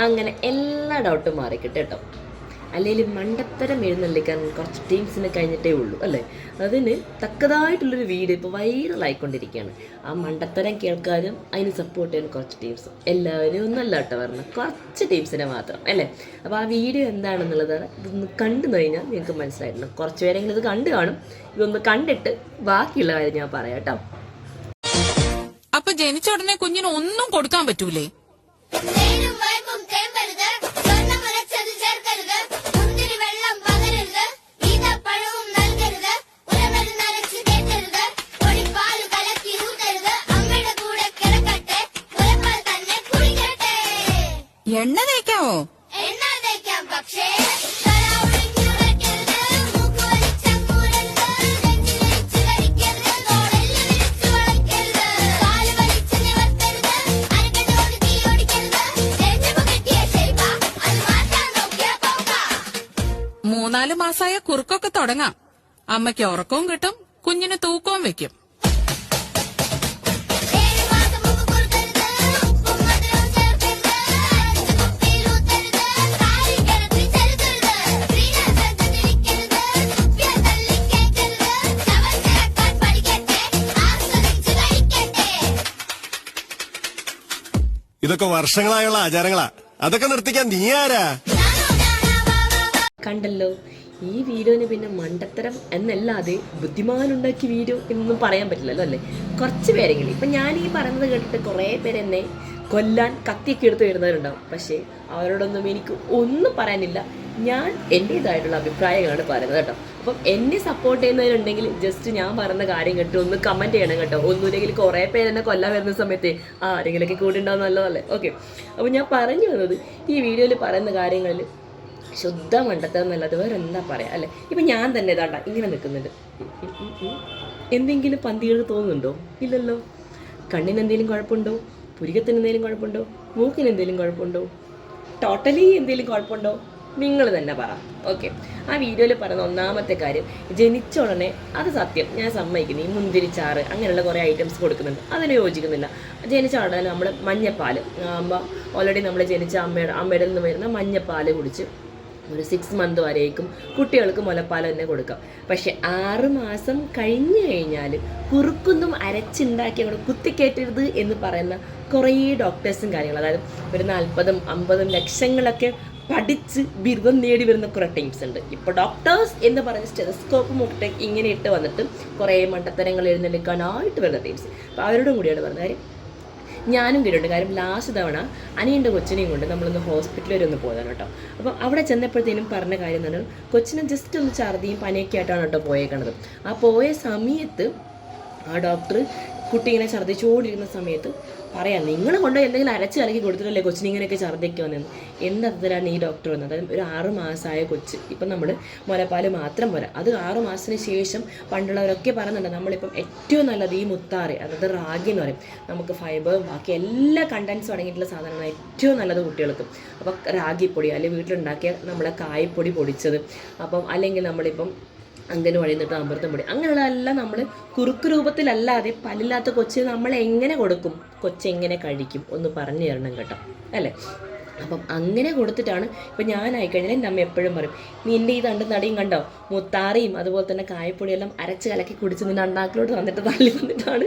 അങ്ങനെ എല്ലാ ഡൗട്ടും മാറിക്കിട്ടെ കേട്ടോ. അല്ലെങ്കിൽ മണ്ടത്തരം എഴുന്നള്ളിക്കാൻ കുറച്ച് ടീംസിന് കഴിഞ്ഞിട്ടേ ഉള്ളൂ അല്ലേ? അതിന് തക്കതായിട്ടുള്ളൊരു വീഡിയോ ഇപ്പോൾ വൈറലായിക്കൊണ്ടിരിക്കുകയാണ് ആ മണ്ടത്തരം കേൾക്കാനും അതിന് സപ്പോർട്ട് ചെയ്യാൻ കുറച്ച് ടീംസ് എല്ലാവരും ഒന്നല്ല കേട്ടോ പറഞ്ഞത്. കുറച്ച് ടീംസിനെ മാത്രം അല്ലേ? അപ്പോൾ ആ വീഡിയോ എന്താണെന്നുള്ളത് ഇതൊന്ന് കണ്ടു കഴിഞ്ഞാൽ നിങ്ങൾക്ക് മനസ്സിലായിട്ടുണ്ട് കുറച്ച് പേരെങ്കിലും ഇത് കണ്ടു കാണും. ഇതൊന്ന് കണ്ടിട്ട് ബാക്കിയുള്ള കാര്യം ഞാൻ പറയാം കേട്ടോ. അപ്പൊ ജനിച്ച ഉടനെ കുഞ്ഞിന് ഒന്നും കൊടുക്കാൻ പറ്റൂലേ? ഷേപ്പാ തേക്കാവോ? എണ്ണ തേക്കാം പക്ഷേ മൂന്നാൽ മാസായ കുറുക്കൊക്കെ തുടങ്ങാം. അമ്മയ്ക്ക് ഉറക്കവും കിട്ടും കുഞ്ഞിന് തൂക്കവും വെക്കും. ഇതൊക്കെ വർഷങ്ങളായുള്ള ആചാരങ്ങളാ. അതൊക്കെ നിർത്തിക്കാൻ നീ ആരാ? കണ്ടല്ലോ ഈ വീഡിയോന് പിന്നെ മണ്ടത്തരം എന്നല്ലാതെ ബുദ്ധിമാനുണ്ടാക്കിയ വീഡിയോ എന്നൊന്നും പറയാൻ പറ്റില്ലല്ലോ അല്ലേ? കുറച്ച് പേരെങ്കിലും. ഇപ്പം ഞാൻ ഈ പറയുന്നത് കേട്ടിട്ട് കുറേ പേരെന്നെ കൊല്ലാൻ കത്തിയൊക്കെ എടുത്ത് വരുന്നവരുണ്ടാവും. പക്ഷേ അവരോടൊന്നും എനിക്ക് ഒന്നും പറയാനില്ല. ഞാൻ എന്റേതായിട്ടുള്ള അഭിപ്രായങ്ങളാണ് പറയുന്നത് കേട്ടോ. അപ്പം എന്നെ സപ്പോർട്ട് ചെയ്യുന്നവരുണ്ടെങ്കിൽ ജസ്റ്റ് ഞാൻ പറയുന്ന കാര്യം കേട്ടോ ഒന്ന് കമന്റ് ചെയ്യണം കേട്ടോ. ഒന്നുമില്ലെങ്കിൽ കുറേ പേര് എന്നെ കൊല്ലാൻ വരുന്ന സമയത്ത് ആരെങ്കിലുമൊക്കെ കൂടെ ഉണ്ടാവും നല്ലതല്ലേ? ഓക്കെ അപ്പോൾ ഞാൻ പറഞ്ഞു വന്നത് ഈ വീഡിയോയിൽ പറയുന്ന കാര്യങ്ങളിൽ ശുദ്ധ മണ്ടത്തം എന്നുള്ളത് വേറെ എന്താ പറയുക അല്ലേ? ഇപ്പം ഞാൻ തന്നെ ഇതാണ്ട ഇങ്ങനെ നിൽക്കുന്നുണ്ട്. എന്തെങ്കിലും പന്തികൾ തോന്നുന്നുണ്ടോ? ഇല്ലല്ലോ. കണ്ണിന് എന്തെങ്കിലും കുഴപ്പമുണ്ടോ? പുരികത്തിന് എന്തെങ്കിലും കുഴപ്പമുണ്ടോ? മൂക്കിന് എന്തെങ്കിലും കുഴപ്പമുണ്ടോ? ടോട്ടലി എന്തെങ്കിലും കുഴപ്പമുണ്ടോ? നിങ്ങൾ തന്നെ പറ. ഓക്കെ ആ വീഡിയോയിൽ പറയുന്ന ഒന്നാമത്തെ കാര്യം ജനിച്ച ഉടനെ അത് സത്യം. ഞാൻ സമ്മതിക്കുന്നു. ഈ മുന്തിരിച്ചാറ് അങ്ങനെയുള്ള കുറേ ഐറ്റംസ് കൊടുക്കുന്നുണ്ട്. അതിന് യോജിക്കുന്നില്ല. ജനിച്ച ഉടനെ നമ്മൾ മഞ്ഞപ്പാൽ ആകുമ്പോൾ ഓൾറെഡി നമ്മൾ ജനിച്ച അമ്മയുടെ അമ്മയുടെ നിന്ന് വരുന്ന മഞ്ഞപ്പാൽ കുടിച്ച് ഒരു സിക്സ് മന്ത് വരേക്കും കുട്ടികൾക്ക് മുലപ്പാൽ തന്നെ കൊടുക്കാം. പക്ഷെ ആറ് മാസം കഴിഞ്ഞു കഴിഞ്ഞാൽ കുറുക്കൊന്നും അരച്ചുണ്ടാക്കി അവിടെ കുത്തിക്കയറ്റരുത് എന്ന് പറയുന്ന കുറേ ഡോക്ടേഴ്സും കാര്യങ്ങളും. അതായത് ഒരു നാൽപ്പതും അമ്പതും ലക്ഷങ്ങളൊക്കെ പഠിച്ച് ബിരുദം നേടി വരുന്ന കുറേ ടീംസ് ഉണ്ട്. ഇപ്പോൾ ഡോക്ടേഴ്സ് എന്ന് പറഞ്ഞ സ്റ്റെതസ്കോപ്പ് മുട്ട ഇങ്ങനെ ഇട്ട് വന്നിട്ട് കുറേ മണ്ടത്തരങ്ങൾ എഴുന്നേൽക്കാനായിട്ട് വരുന്ന ടീംസ് അപ്പോൾ അവരോടും കൂടിയാണ് പറഞ്ഞ കാര്യം ഞാനും കേട്ടിട്ടുണ്ട്. കാര്യം ലാസ്റ്റ് തവണ അനിയന്റെ കൊച്ചിനെയും കൊണ്ട് നമ്മളൊന്ന് ഹോസ്പിറ്റലിൽ വരെ ഒന്ന് പോയതാണ് കേട്ടോ. അപ്പോൾ അവിടെ ചെന്നപ്പോഴത്തേനും പറഞ്ഞ കാര്യം എന്ന് പറഞ്ഞാൽ കൊച്ചിനെ ജസ്റ്റ് ഒന്ന് ഛർദിയും പനിയൊക്കെ ആയിട്ടാണ് കേട്ടോ പോയേക്കണത്. ആ പോയ സമയത്ത് ആ ഡോക്ടർ കുട്ടി ഇങ്ങനെ ഛർദ്ദിച്ചുകൊണ്ടിരുന്ന സമയത്ത് പറയാം. നിങ്ങൾ കൊണ്ട് എന്തെങ്കിലും അരച്ച് കലക്കി കൊടുത്തിട്ടല്ലേ കൊച്ചിന് ഇങ്ങനെയൊക്കെ ഛർദ്ദിക്കുക വന്നത് എന്നതിലാണ് ഈ ഡോക്ടർ വന്നത്? അതായത് ഒരു ആറ് മാസമായ കൊച്ച്. ഇപ്പം നമ്മൾ മുലപ്പാൽ മാത്രം പോരാ. അത് ആറ് മാസത്തിന് ശേഷം പണ്ടുള്ളവരൊക്കെ പറയുന്നുണ്ട് നമ്മളിപ്പം ഏറ്റവും നല്ലത് ഈ മുത്താറി അതായത് റാഗി എന്ന് പറയും. നമുക്ക് ഫൈബർ ബാക്കി എല്ലാ കണ്ടൻസും അടങ്ങിയിട്ടുള്ള സാധനമാണ് ഏറ്റവും നല്ലത് കുട്ടികൾക്ക്. അപ്പോൾ റാഗിപ്പൊടി അല്ലെങ്കിൽ വീട്ടിലുണ്ടാക്കിയ നമ്മളെ കായപ്പൊടി പൊടിച്ചത്. അപ്പം അല്ലെങ്കിൽ നമ്മളിപ്പം അംഗനവാടി നിന്നിട്ട് പൊടി. അങ്ങനെയുള്ളതെല്ലാം നമ്മൾ കുറുക്ക് രൂപത്തിലല്ലാതെ പല്ലില്ലാത്ത കൊച്ചിന് നമ്മൾ എങ്ങനെ കൊടുക്കും? കൊച്ചെങ്ങനെ കഴിക്കും? ഒന്ന് പറഞ്ഞു തരണം കേട്ടോ. അല്ലേ? അപ്പം അങ്ങനെ കൊടുത്തിട്ടാണ് ഇപ്പം ഞാനായിക്കഴിഞ്ഞാൽ എന്റെ അമ്മ എപ്പോഴും പറയും നീ എന്റെ ഈ തണ്ട് നടിയും കണ്ടോ? മുത്താറിയും അതുപോലെ തന്നെ കായപ്പൊടിയെല്ലാം അരച്ച് കലക്കി കുടിച്ച് നിന്റെ അണ്ണാക്കിലോട്ട് തന്നിട്ട് തള്ളി തന്നിട്ടാണ്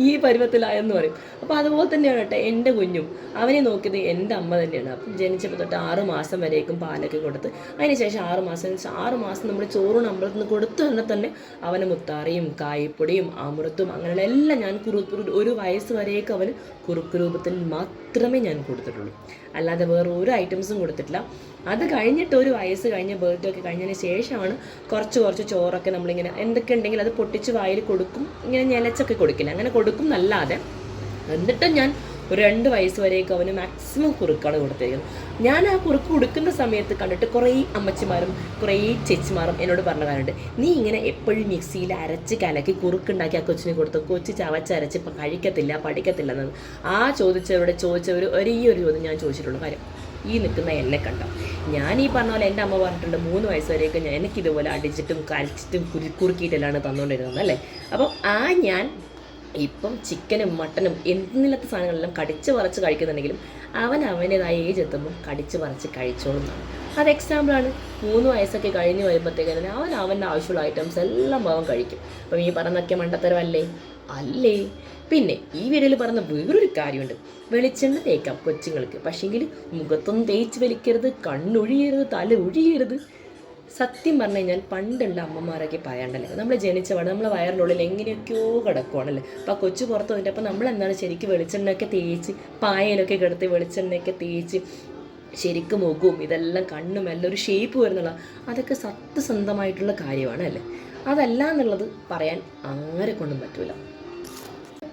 ഈ പരുവത്തിലായെന്ന് പറയും. അപ്പോൾ അതുപോലെ തന്നെയാണ് കേട്ടോ എന്റെ കുഞ്ഞും. അവനെ നോക്കിയത് എന്റെ അമ്മ തന്നെയാണ്. അപ്പം ജനിച്ചപ്പോൾ തൊട്ട് ആറ് മാസം വരേക്കും പാലൊക്കെ കൊടുത്ത്. അതിനുശേഷം ആറ് മാസം ആറ് മാസം നമ്മൾ ചോറും അമ്പലത്തിൽ നിന്ന് കൊടുത്തു തന്നെ തന്നെ അവന് മുത്താറിയും കായ്പൊടിയും അമൃത്തും അങ്ങനെയുള്ള എല്ലാം ഞാൻ കുറു കുറു- ഒരു വയസ്സ് വരേക്കും അവന് കുറുക്ക് രൂപത്തിൽ മാത്രമേ ഞാൻ കൊടുത്തിട്ടുള്ളൂ. അല്ലാതെ വേറെ ഒരു ഐറ്റംസും കൊടുത്തിട്ടില്ല. അത് കഴിഞ്ഞിട്ട് ഒരു വയസ്സ് കഴിഞ്ഞ ബർത്ത്ഡേ ഒക്കെ കഴിഞ്ഞതിന് ശേഷമാണ് കുറച്ച് കുറച്ച് ചോറൊക്കെ നമ്മളിങ്ങനെ എന്തൊക്കെ ഉണ്ടെങ്കിൽ അത് പൊട്ടിച്ച് വായിൽ കൊടുക്കും. ഇങ്ങനെ നിലച്ചൊക്കെ കൊടുക്കില്ല. അങ്ങനെ കൊടുക്കും എന്നല്ലാതെ എന്നിട്ട് ഞാൻ ഒരു രണ്ട് വയസ്സ് വരെയൊക്കെ അവന് മാക്സിമം കുറുക്കാണ് കൊടുത്തിരിക്കുന്നത്. ഞാൻ ആ കുറുക്ക് കൊടുക്കുന്ന സമയത്ത് കണ്ടിട്ട് കുറേ അമ്മച്ചിമാരും കുറേ ചേച്ചിമാരും എന്നോട് പറഞ്ഞ കാര്യമുണ്ട് നീ ഇങ്ങനെ എപ്പോഴും മിക്സിയിൽ അരച്ച് കലക്കി കുറുക്കുണ്ടാക്കി ആ കൊച്ചിന് കൊടുത്തു കൊച്ച് ചവച്ചരച്ച് ഇപ്പം കഴിക്കത്തില്ല പഠിക്കത്തില്ല എന്നത് ആ ചോദിച്ചവരോട് ചോദിച്ചവർ ഒരേ ഒരു ചോദ്യം ഞാൻ ചോദിച്ചിട്ടുള്ള. കാര്യം ഈ നിൽക്കുന്ന എന്നെ കണ്ടോ? ഞാൻ ഈ പറഞ്ഞ പോലെ എന്റെ അമ്മ പറഞ്ഞിട്ടുണ്ട് മൂന്ന് വയസ്സ് വരെയൊക്കെ ഞാൻ എനിക്കിതുപോലെ അടിച്ചിട്ടും കരച്ചിട്ടും കുരു കുറുക്കിയിട്ടെല്ലാം തന്നുകൊണ്ടിരുന്നത് അല്ലേ? അപ്പം ആ ഞാൻ ഇപ്പം ചിക്കനും മട്ടനും എന്തിനില്ലാത്ത സാധനങ്ങളെല്ലാം കടിച്ച് പറിച്ച് കഴിക്കുന്നുണ്ടെങ്കിലും അവൻ അവന്റേതായ ഏജ് എത്തുമ്പോൾ കടിച്ച് പറിച്ച് കഴിച്ചോളും എന്നാണ് അത് എക്സാമ്പിളാണ് മൂന്ന് വയസ്സൊക്കെ കഴിഞ്ഞ് വരുമ്പോഴത്തേക്കും അവൻ അവന്റെ ആവശ്യമുള്ള ഐറ്റംസ് എല്ലാം അവൻ കഴിക്കും. അപ്പം ഈ പറഞ്ഞൊക്കെ മണ്ടത്തരമല്ലേ അല്ലേ? പിന്നെ ഈ വീഡിയോയിൽ പറഞ്ഞ വേറൊരു കാര്യമുണ്ട്. വെളിച്ചെണ്ണ തേക്കാം കൊച്ചുങ്ങൾക്ക്. പക്ഷേങ്കിൽ മുഖത്തൊന്നും തേച്ച് വലിക്കരുത് കണ്ണൊഴിയരുത് തല ഒഴിയരുത്. സത്യം പറഞ്ഞു കഴിഞ്ഞാൽ പണ്ടുള്ള അമ്മമാരൊക്കെ പറയാണ്ടല്ലേ? നമ്മൾ ജനിച്ച പാട് നമ്മളെ വയറിനുള്ളിൽ എങ്ങനെയൊക്കെയോ കിടക്കുവാണല്ലേ? അപ്പോൾ കൊച്ചു പുറത്ത് വന്നിട്ട് അപ്പോൾ നമ്മൾ എന്താണ് ശരിക്കും വെളിച്ചെണ്ണയൊക്കെ തേച്ച് പായയിലൊക്കെ കിടത്തി വെളിച്ചെണ്ണയൊക്കെ തേച്ച് ശരിക്കും മുഖവും ഇതെല്ലാം കണ്ണും എല്ലാം ഒരു ഷേപ്പ് വരുന്നുള്ള അതൊക്കെ സത്യസന്ധമായിട്ടുള്ള കാര്യമാണ് അല്ലേ അതല്ല എന്നുള്ളത് പറയാൻ ആരെ കൊണ്ടും പറ്റൂല.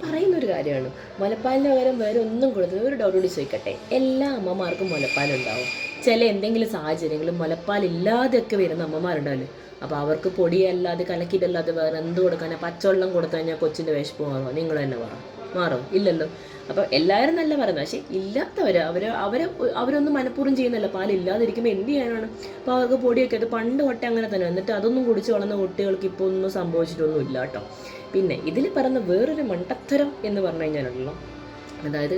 പറയുന്ന ഒരു കാര്യമാണ്. മുലപ്പാലിന് പകരം വേറെ ഒന്നും കൊടുത്തത് ഒരു ഡൗട്ട് കൂടി ചോദിക്കട്ടെ? എല്ലാ അമ്മമാർക്കും മുലപ്പാലുണ്ടാവും. ചില എന്തെങ്കിലും സാഹചര്യങ്ങൾ മുലപ്പാലില്ലാതെയൊക്കെ വരുന്ന അമ്മമാരുണ്ടാവില്ലേ? അപ്പോൾ അവർക്ക് പൊടിയല്ലാതെ കലക്കിയിട്ടല്ലാതെ വേറെ എന്ത് കൊടുക്കാൻ പച്ചവെള്ളം കൊടുത്തു കഴിഞ്ഞാൽ കൊച്ചിന്റെ വിശപ്പ് മാറുമോ? നിങ്ങൾ തന്നെ പറ. മാറും? ഇല്ലല്ലോ. അപ്പോൾ എല്ലാവരും നല്ല പറയുന്നത്. പക്ഷേ ഇല്ലാത്തവർ അവർ അവരെ അവരൊന്നും മനഃപൂർവം ചെയ്യുന്നില്ല. പാലില്ലാതിരിക്കുമ്പോൾ എന്ത് ചെയ്യാനാണ്? അപ്പോൾ അവർക്ക് പൊടിയൊക്കെ അത് പണ്ട് തൊട്ടേ അങ്ങനെ തന്നെ. എന്നിട്ട് അതൊന്നും കുടിച്ച് വളർന്ന കുട്ടികൾക്ക് ഇപ്പോൾ ഒന്നും സംഭവിച്ചിട്ടൊന്നും ഇല്ല കേട്ടോ. പിന്നെ ഇതിൽ പറയുന്ന വേറൊരു മണ്ടത്തരം എന്ന് പറഞ്ഞു കഴിഞ്ഞാലുണ്ടല്ലോ. അതായത്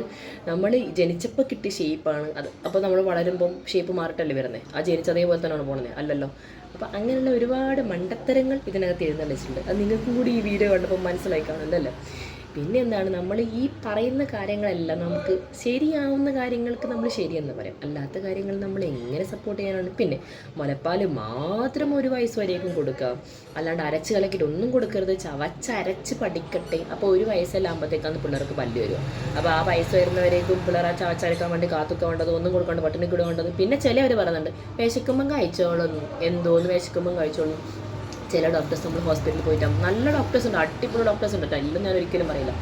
നമ്മൾ ജനിച്ചപ്പോൾ കിട്ടിയ ഷേപ്പാണ് അത്. അപ്പോൾ നമ്മൾ വളരുമ്പം ഷേപ്പ് മാറിട്ടല്ലേ വരുന്നത് ആ ജനിച്ച അതേപോലെ തന്നെയാണ് പോകുന്നത് അല്ലല്ലോ? അപ്പോൾ അങ്ങനെയുള്ള ഒരുപാട് മണ്ടത്തരങ്ങൾ ഇതിനകത്ത് എഴുന്നള്ളിച്ചിട്ടുണ്ട്. അത് നിങ്ങൾക്കും കൂടി ഈ വീഡിയോ കണ്ടപ്പോൾ മനസ്സിലായി കാണുമല്ലോ പിന്നെ എന്താണ് നമ്മൾ ഈ പറയുന്ന കാര്യങ്ങളെല്ലാം നമുക്ക് ശരിയാവുന്ന കാര്യങ്ങൾക്ക് നമ്മൾ ശരിയെന്ന് പറയും. അല്ലാത്ത കാര്യങ്ങൾ നമ്മൾ എങ്ങനെ സപ്പോർട്ട് ചെയ്യാനാണ്? പിന്നെ മുലപ്പാൽ മാത്രം ഒരു വയസ്സ് വരെയൊക്കെ കൊടുക്കുക. അല്ലാണ്ട് അരച്ച് കലക്കിയിട്ട് ഒന്നും കൊടുക്കരുത്. ചവച്ചരച്ച് പഠിക്കട്ടെ. അപ്പോൾ ഒരു വയസ്സെല്ലാം ആകുമ്പോഴത്തേക്കാണ് പിള്ളേർക്ക് പല്ല് വരിക. അപ്പോൾ ആ വയസ്സ് വരുന്നവരേക്കും പിള്ളേർ ആ ചവച്ചരക്കാൻ വേണ്ടി കാത്തുക്കാൻ വേണ്ടത് ഒന്നും കൊടുക്കാണ്ട് പട്ടിണി കിടുക വേണ്ടത്. പിന്നെ ചിലവർ പറയുന്നുണ്ട് വിശക്കുമ്പം കഴിച്ചോളുന്നു എന്തോന്ന് വിശക്കുമ്പം കഴിച്ചോളും. ചില ഡോക്ടേഴ്സ് നമ്മൾ ഹോസ്പിറ്റലിൽ പോയിട്ടാകും നല്ല ഡോക്ടേഴ്സ് ഉണ്ട് അടിപൊളി ഡോക്ടേഴ്സ് ഉണ്ട്. കേട്ടോ ഞാൻ ഒരിക്കലും പറയില്ല.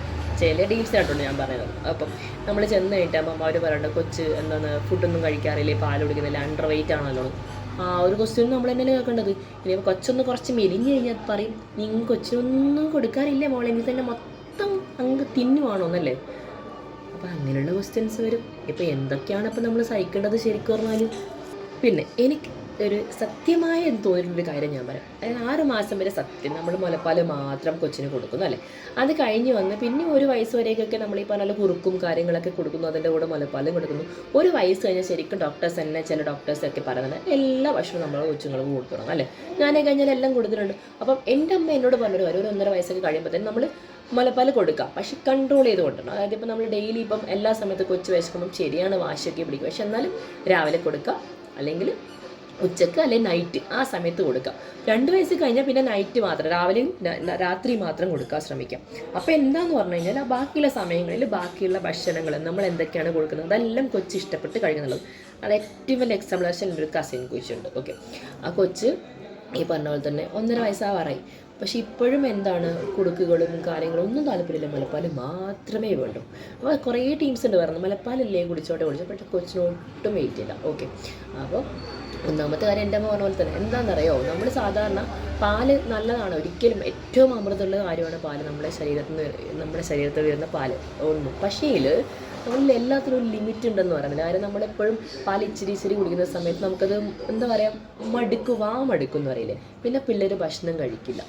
ചില ഡീൽസ് ആയിട്ടുണ്ട് ഞാൻ പറയുന്നത് അപ്പം നമ്മൾ ചെന്ന് കഴിഞ്ഞിട്ടാകുമ്പം അവർ പറയുന്നുണ്ട് കൊച്ച് എന്താണ് ഫുഡൊന്നും കഴിക്കാറില്ലേ? പാൽ കുടിക്കുന്നില്ല അണ്ടർ വെയിറ്റ് ആണല്ലോ. ആ ഒരു ക്വസ്റ്റ്യൻ നമ്മൾ തന്നെയല്ലേ കേൾക്കേണ്ടത്. ഇനി കൊച്ചൊന്ന് കുറച്ച് മെലിഞ്ഞ് കഴിഞ്ഞാൽ പറയും നിങ്ങൾ കൊച്ചിനൊന്നും കൊടുക്കാറില്ല മോളെ നീ തന്നെ മൊത്തം അങ്ങ് തിന്നുവാണോ എന്നല്ലേ? അപ്പോൾ അങ്ങനെയുള്ള ക്വസ്റ്റ്യൻസ് വരും. ഇപ്പോൾ എന്തൊക്കെയാണ് ഇപ്പോൾ നമ്മൾ സഹിക്കേണ്ടത് ശരിക്കും പറഞ്ഞാൽ പിന്നെ എനിക്ക് ഒരു സത്യമായ എന്ന് തോന്നിയിട്ടുള്ളൊരു കാര്യം ഞാൻ പറയാം. അതായത് ആറ് മാസം വരെ സത്യം നമ്മൾ മുലപ്പാൽ മാത്രം കൊച്ചിന് കൊടുക്കുന്നു അല്ലേ? അത് കഴിഞ്ഞ് വന്ന് പിന്നെ ഒരു വയസ്സ് വരെയൊക്കെ നമ്മൾ ഈ പറഞ്ഞ കുറുക്കും കാര്യങ്ങളൊക്കെ കൊടുക്കുന്നു അതിന്റെ കൂടെ മുലപ്പാലും കൊടുക്കുന്നു. ഒരു വയസ്സ് കഴിഞ്ഞാൽ ശരിക്കും ഡോക്ടേഴ്സ് തന്നെ ചില ഡോക്ടേഴ്സൊക്കെ പറയുന്നത് എല്ലാ ഭക്ഷണവും നമ്മൾ കൊച്ചുങ്ങൾക്ക് തുടങ്ങും അല്ലേ? ഞാനേ കഴിഞ്ഞാൽ എല്ലാം കൊടുത്തിട്ടുണ്ട്. അപ്പം എന്റെ അമ്മ എന്നോട് പറഞ്ഞൊരു ഒരു ഒന്നര വയസ്സൊക്കെ കഴിയുമ്പോൾ തന്നെ നമ്മൾ മുലപ്പാൽ കൊടുക്കാം. പക്ഷെ കൺട്രോൾ ചെയ്ത് കൊണ്ടുവരണം അതായത് ഇപ്പം നമ്മൾ ഡെയിലി ഇപ്പം എല്ലാ സമയത്തും കൊച്ചു വിശക്കുമ്പം ശരിയാണ് വാശിയൊക്കെ പിടിക്കും. പക്ഷെ എന്നാലും രാവിലെ കൊടുക്കുക അല്ലെങ്കിൽ ഉച്ചയ്ക്ക് അല്ലെങ്കിൽ നൈറ്റ് ആ സമയത്ത് കൊടുക്കാം. രണ്ട് വയസ്സ് കഴിഞ്ഞാൽ പിന്നെ നൈറ്റ് മാത്രം രാവിലെയും രാത്രി മാത്രം കൊടുക്കാൻ ശ്രമിക്കാം. അപ്പോൾ എന്താന്ന് പറഞ്ഞു കഴിഞ്ഞാൽ ആ ബാക്കിയുള്ള സമയങ്ങളിൽ ബാക്കിയുള്ള ഭക്ഷണങ്ങൾ നമ്മൾ എന്തൊക്കെയാണ് കൊടുക്കുന്നത് അതെല്ലാം കൊച്ച് ഇഷ്ടപ്പെട്ട് കഴിക്കുന്നുള്ളത്. അത് ഏറ്റവും വലിയ എക്സാമ്പിളേഷൻ ഒരു കസിൻ കൊച്ചുണ്ട് ഓക്കെ ആ കൊച്ച് ഈ പറഞ്ഞ പോലെ തന്നെ ഒന്നര വയസ്സാവാറായി. പക്ഷെ ഇപ്പോഴും എന്താണ് കുടുക്കുകളും കാര്യങ്ങളും ഒന്നും താല്പര്യമില്ല. മുലപ്പാൽ മാത്രമേ വേണ്ടൂ. അപ്പോൾ കുറേ ടീംസ് ഉണ്ട് പറയുന്നത് മുലപ്പാലല്ലേ കുടിച്ചോട്ടെ കുടിച്ചോ പക്ഷെ കൊച്ചിനോട്ടും വെയിറ്റ് ഇല്ല ഓക്കെ അപ്പോൾ ഒന്നാമത്തെ കാര്യം എന്റെ അമ്മ പറഞ്ഞ പോലെ തന്നെ എന്താണെന്നറിയോ? നമ്മൾ സാധാരണ പാൽ നല്ലതാണ്. ഒരിക്കലും ഏറ്റവും അമൃതമുള്ള കാര്യമാണ് പാൽ. നമ്മുടെ ശരീരത്തിൽ നിന്ന് നമ്മുടെ ശരീരത്തിൽ വരുന്ന പാൽ. ഒന്ന്. പക്ഷേ നമ്മളിൽ എല്ലാത്തിനും ഒരു ലിമിറ്റ് ഉണ്ടെന്ന് പറയുന്നത് കാര്യം നമ്മളെപ്പോഴും പാൽ ഇച്ചിരി ഇച്ചിരി കുടിക്കുന്ന സമയത്ത് നമുക്കത് എന്താ പറയുക മടുക്കും. വാ മടുക്കും എന്ന് പറയില്ലേ? പിന്നെ പിള്ളേർ ഭക്ഷണം കഴിക്കില്ല.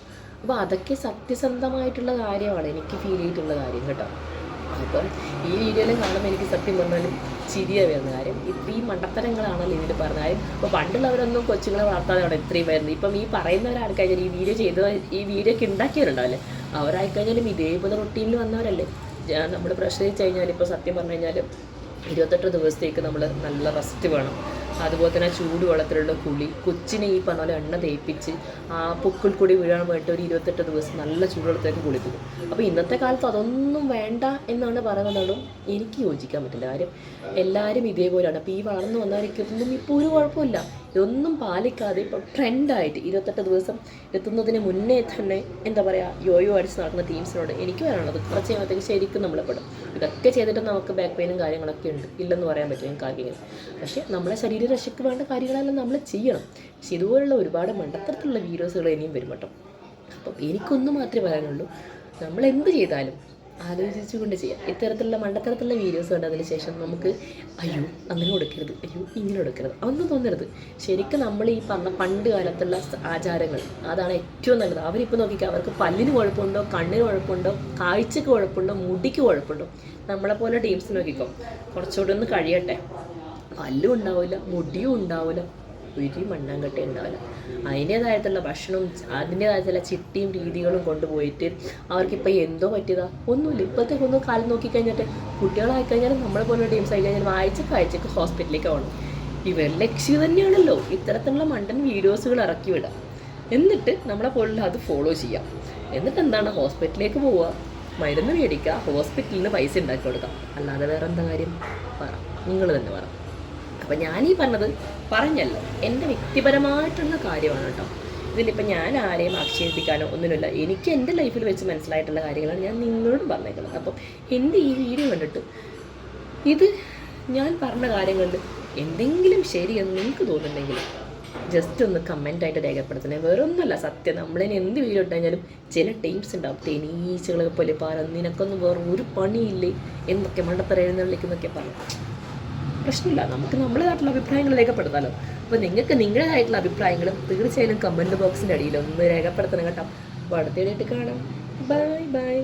അപ്പോൾ അതൊക്കെ സത്യസന്ധമായിട്ടുള്ള കാര്യമാണ്. എനിക്ക് ഫീൽ ചെയ്തിട്ടുള്ള കാര്യം കേട്ടോ. അപ്പം ഈ വീഡിയോയിൽ കാണുമ്പോൾ എനിക്ക് സത്യം പറഞ്ഞാലും ചിരിയ വരുന്ന കാര്യം. ഈ മണ്ടത്തരങ്ങളാണല്ലോ ഇതിൽ പറഞ്ഞ കാര്യം ഇപ്പോൾ പണ്ടുള്ളവരൊന്നും കൊച്ചുങ്ങളെ വളർത്താതെ അവിടെ ഇത്രയും വരുന്നത്. ഇപ്പം ഈ പറയുന്നവരായിക്കഴിഞ്ഞാൽ ഈ വീഡിയോ ചെയ്ത ഈ വീഡിയോ ഒക്കെ ഉണ്ടാക്കിയവരുണ്ടാവില്ലേ അവരായിക്കഴിഞ്ഞാലും ഇതേപോലെ റൊട്ടീനിൽ വന്നവരല്ലേ? നമ്മൾ പ്രശ്നിച്ച് കഴിഞ്ഞാൽ ഇപ്പോൾ സത്യം പറഞ്ഞു കഴിഞ്ഞാൽ ഇരുപത്തെട്ട് ദിവസത്തേക്ക് നമ്മൾ നല്ല റെസ്റ്റ് വേണം. അതുപോലെ തന്നെ ചൂട് വെള്ളത്തിലുള്ള കുളി. കൊച്ചിനെ ഈ പറഞ്ഞ പോലെ എണ്ണ തേപ്പിച്ച് ആ പൊക്കിൽ കൂടി വീഴാൻ വേണ്ടിയിട്ട് ഒരു ഇരുപത്തെട്ട് ദിവസം നല്ല ചൂടുവെള്ളത്തേക്ക് കുളിപ്പിക്കും അപ്പോൾ ഇന്നത്തെ കാലത്ത് അതൊന്നും വേണ്ട എന്നാണ് പറയുന്നതും എനിക്ക് യോജിക്കാൻ പറ്റില്ല. കാര്യം എല്ലാവരും ഇതേപോലെയാണ്. അപ്പോൾ ഈ വളർന്നു വന്നവരൊക്കെ ഇപ്പോൾ ഒരു കുഴപ്പമില്ല ഇതൊന്നും പാലിക്കാതെ ഇപ്പോൾ ട്രെൻഡായിട്ട് ഇരുപത്തെട്ട് ദിവസം എത്തുന്നതിന് മുന്നേ തന്നെ എന്താ പറയുക യോയോ അടിച്ച് നടക്കുന്ന ടീംസിനോട് എനിക്ക് പറയാനുള്ളത് കുറച്ച് കഴിയുമ്പോഴത്തേക്ക് ശരിക്കും നമ്മൾ പെടും. ഇതൊക്കെ ചെയ്തിട്ട് നമുക്ക് ബാക്ക് പെയിനും കാര്യങ്ങളൊക്കെ ഉണ്ട്. ഇല്ലെന്ന് പറയാൻ പറ്റും കാര്യങ്ങൾ പക്ഷേ നമ്മളെ ശരീരരക്ഷയ്ക്ക് വേണ്ട കാര്യങ്ങളെല്ലാം നമ്മൾ ചെയ്യണം. പക്ഷെ ഇതുപോലുള്ള ഒരുപാട് മണ്ടത്തരത്തിലുള്ള വീഡിയോസുകൾ ഇനിയും വരും കേട്ടോ. അപ്പം എനിക്കൊന്നു മാത്രമേ പറയാനുള്ളൂ നമ്മൾ എന്ത് ചെയ്താലും ആലോചിച്ചുകൊണ്ട് ചെയ്യാം. ഇത്തരത്തിലുള്ള മണ്ടത്തരത്തിലുള്ള വീഡിയോസ് കണ്ടതിന് ശേഷം നമുക്ക് അയ്യോ അങ്ങനെ കൊടുക്കരുത്. അയ്യോ ഇങ്ങനെ കൊടുക്കരുത്. അതൊന്നും തോന്നരുത്. ശരിക്കും നമ്മൾ ഈ പറഞ്ഞ പണ്ട് കാലത്തുള്ള ആചാരങ്ങൾ അതാണ് ഏറ്റവും നല്ലത്. അവരിപ്പോൾ നോക്കിക്കുക അവർക്ക് പല്ലിന് കുഴപ്പമുണ്ടോ കണ്ണിന് കുഴപ്പമുണ്ടോ കാഴ്ചക്ക് കുഴപ്പമുണ്ടോ മുടിക്ക് കുഴപ്പമുണ്ടോ നമ്മളെപ്പോലെ ടീംസ് നോക്കിക്കോ കുറച്ചുകൂടി ഒന്ന് കഴിയട്ടെ. പല്ലും ഉണ്ടാവില്ല മുടിയും ഉണ്ടാവില്ല ഒരു മണ്ണാങ്കട്ടി ഉണ്ടാവില്ല. അതിന്റേതായിട്ടുള്ള ഭക്ഷണവും അതിന്റേതായിട്ടുള്ള ചിട്ടിയും രീതികളും കൊണ്ടുപോയിട്ട് അവർക്കിപ്പോൾ എന്തോ പറ്റിയതാ? ഒന്നുമില്ല. ഇപ്പോഴത്തേക്ക് ഒന്ന് കാലം നോക്കിക്കഴിഞ്ഞിട്ട് കുട്ടികളായി കഴിഞ്ഞാൽ നമ്മളെ പോലെ ടീംസ് ആയി കഴിഞ്ഞാൽ ആഴ്ചക്ക് ആഴ്ചക്ക് ഹോസ്പിറ്റലിലേക്ക് പോകണം. ഇവർ ലക്ഷ്യം തന്നെയാണല്ലോ. ഇത്തരത്തിലുള്ള മണ്ടൻ വീഡിയോസുകൾ ഇറക്കി വിടുക. എന്നിട്ട് നമ്മളെ പോലുള്ള അത് ഫോളോ ചെയ്യാം എന്നിട്ട് എന്താണ്? ഹോസ്പിറ്റലിലേക്ക് പോവുക. മരുന്ന് മേടിക്കുക. ഹോസ്പിറ്റലിൽ നിന്ന് പൈസ ഉണ്ടാക്കി കൊടുക്കാം അല്ലാതെ വേറെ എന്താ കാര്യം? പറ. നിങ്ങൾ തന്നെ പറ. അപ്പം ഞാനീ പറഞ്ഞത് പറഞ്ഞല്ലോ. എന്റെ വ്യക്തിപരമായിട്ടുള്ള കാര്യമാണ് കേട്ടോ. ഇതിലിപ്പോൾ ഞാൻ ആരെയും ആക്ഷേപിക്കാനോ ഒന്നുമില്ല എനിക്ക് എന്റെ ലൈഫിൽ വെച്ച് മനസ്സിലായിട്ടുള്ള കാര്യങ്ങളാണ് ഞാൻ നിങ്ങളോട് പറഞ്ഞേക്കുന്നത്. അപ്പം എന്റെ ഈ വീഡിയോ കണ്ടിട്ട് ഇത് ഞാൻ പറഞ്ഞ കാര്യങ്ങളിൽ എന്തെങ്കിലും ശരിയെന്ന് നിങ്ങൾക്ക് തോന്നുന്നുണ്ടെങ്കിൽ ജസ്റ്റ് ഒന്ന് കമന്റായിട്ട് രേഖപ്പെടുത്തണേ. വേറെ ഒന്നുമല്ല സത്യം. നമ്മളിനി എന്ത് വീഡിയോ ഇട്ടുകഴിഞ്ഞാലും ചില ടീംസ് ഉണ്ടാവും. തേനീച്ചകളെ പോലെ പാരം നിനക്കൊന്നും വേറെ ഒരു പണിയില്ലേ? എന്നൊക്കെ മണ്ടത്തര എഴുന്നള്ളിക്കുന്നൊക്കെ പറഞ്ഞു പ്രശ്നമില്ല. നമുക്ക് നമ്മളേതായിട്ടുള്ള അഭിപ്രായങ്ങൾ രേഖപ്പെടുത്താമല്ലോ അപ്പോൾ നിങ്ങൾക്ക് നിങ്ങളുടേതായിട്ടുള്ള അഭിപ്രായങ്ങളും തീർച്ചയായും കമന്റ് ബോക്സിന്റെ അടിയിൽ ഒന്ന് രേഖപ്പെടുത്തണം കേട്ടോ. അപ്പോൾ കാണാം. Bye bye